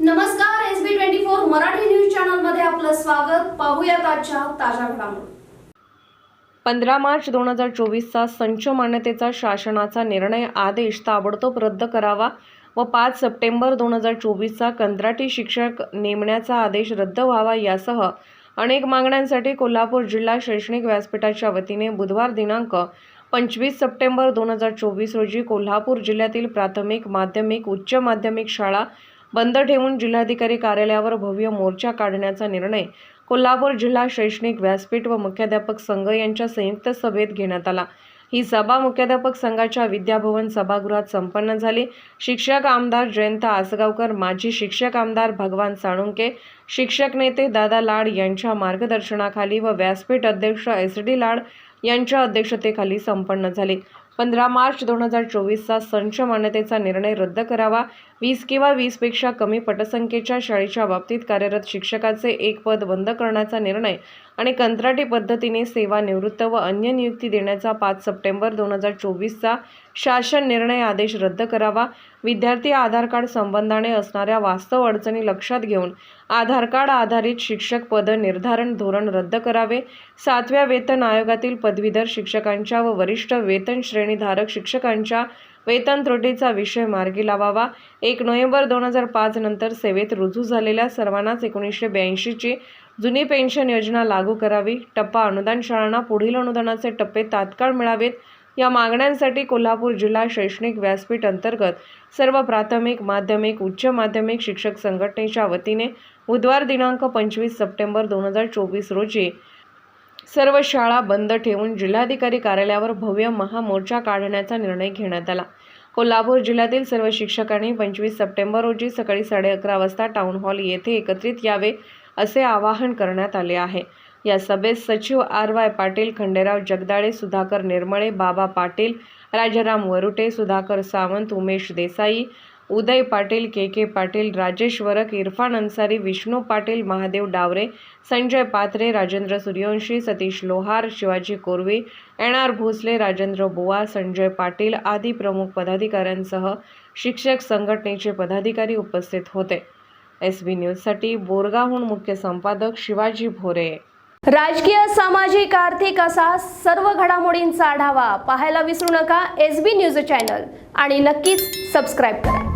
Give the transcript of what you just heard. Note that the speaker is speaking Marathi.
नमस्कार S B twenty four Marathi news चॅनलमध्ये आपलं स्वागत. पाहूया आजच्या ताज्या घडामोडी. पंधरा मार्च दोन हजार चोवीसचा संच मान्यतेचा शासनाचा निर्णय आदेश ताबडतोब रद्द करावा व पाच सप्टेंबर दोन हजार चोवीसचा कंत्राटी शिक्षक नेमण्याचा आदेश रद्द व्हावा यासह अनेक मागण्यांसाठी कोल्हापूर जिल्हा शैक्षणिक व्यासपीठाच्या वतीने बुधवार दिनांक पंचवीस सप्टेंबर दोन हजार चोवीस रोजी कोल्हापूर जिल्ह्यातील प्राथमिक माध्यमिक उच्च माध्यमिक शाळा बंद ठेवून जिल्हाधिकारी कार्यालयावर भव्य मोर्चा काढण्याचा निर्णय कोल्हापूर जिल्हा शैक्षणिक व्यासपीठ व मुख्याध्यापक संघ यांच्या संयुक्त सभेत घेण्यात आला. ही सभा मुख्याध्यापक संघाच्या विद्याभवन सभागृहात संपन्न झाली. शिक्षक आमदार जयंत आसगावकर माजी शिक्षक आमदार भगवान साळुंके शिक्षक नेते दादा लाड यांच्या मार्गदर्शनाखाली व व्यासपीठ अध्यक्ष एस डी लाड यांच्या अध्यक्षतेखाली संपन्न झाली. पंधरा मार्च दोन हजार चोवीसचा संच मान्यतेचा निर्णय रद्द करावा. वीस किंवा वीसपेक्षा कमी पटसंख्येच्या शाळेच्या बाबतीत कार्यरत शिक्षकाचे एक पद बंद करण्याचा निर्णय आणि कंत्राटी पद्धतीने सेवानिवृत्त व अन्य नियुक्ती देण्याचा पाच सप्टेंबर दोन हजार चोवीसचा शासन निर्णय आदेश रद्द करावा. विद्यार्थी आधार कार्ड संबंधाने असणाऱ्या वास्तव अडचणी लक्षात घेऊन आधार कार्ड आधारित शिक्षक पद निर्धारण धोरण रद्द करावे. सातव्या वेतन आयोगातील पदवीधर शिक्षकांच्या व वरिष्ठ वेतन श्रेणीधारक शिक्षकांच्या वेतन त्रुटीचा विषय मार्गी लावावा. एक नोव्हेंबर दोन हजार पाच नंतर सेवेत रुजू झालेल्या सर्वांनाच एकोणीसशे ब्याऐंशीची जुनी पेन्शन योजना लागू करावी. टप्पा अनुदान शाळांना पुढील अनुदानाचे टप्पे तात्काळ मिळावेत. या मागण्यांसाठी कोल्हापूर जिल्हा शैक्षणिक व्यासपीठ अंतर्गत सर्व प्राथमिक माध्यमिक उच्च माध्यमिक शिक्षक संघटनेच्या वतीने बुधवार दिनांक पंचवीस सप्टेंबर दोन हजार चोवीस रोजी सर्व शाळा बंद ठेवून जिल्हाधिकारी कार्यालयावर भव्य महामोर्चा काढण्याचा निर्णय घेण्यात आला. कोल्हापूर जिल्ह्यातील सर्व शिक्षकांनी पंचवीस सप्टेंबर रोजी सकाळी साडे अकरा वाजता टाऊन हॉल येथे एकत्रित यावे. असे आवाहन करण्यात आले आहे. या सभेत सचिव आर वाय पाटील खंडेराव जगदाळे सुधाकर निर्मळे बाबा पाटील राजाराम वरुटे सुधाकर सावंत उमेश देसाई उदय पाटील के के पाटील राजेश वरक इरफान अन्सारी विष्णू पाटील महादेव डावरे संजय पात्रे राजेंद्र सूर्यवंशी सतीश लोहार शिवाजी कोरवी एन आर भोसले राजेंद्र बुवा संजय पाटील आदी प्रमुख पदाधिकाऱ्यांसह शिक्षक संघटनेचे पदाधिकारी उपस्थित होते. एस बी न्यूजसाठी बोरगावहून मुख्य संपादक शिवाजी भोरे. राजकीय सामाजिक आर्थिक असा सर्व घडामोडींचा आढावा पाहायला विसरू नका एस बी न्यूज चॅनल. आणि नक्कीच सबस्क्राईब करा.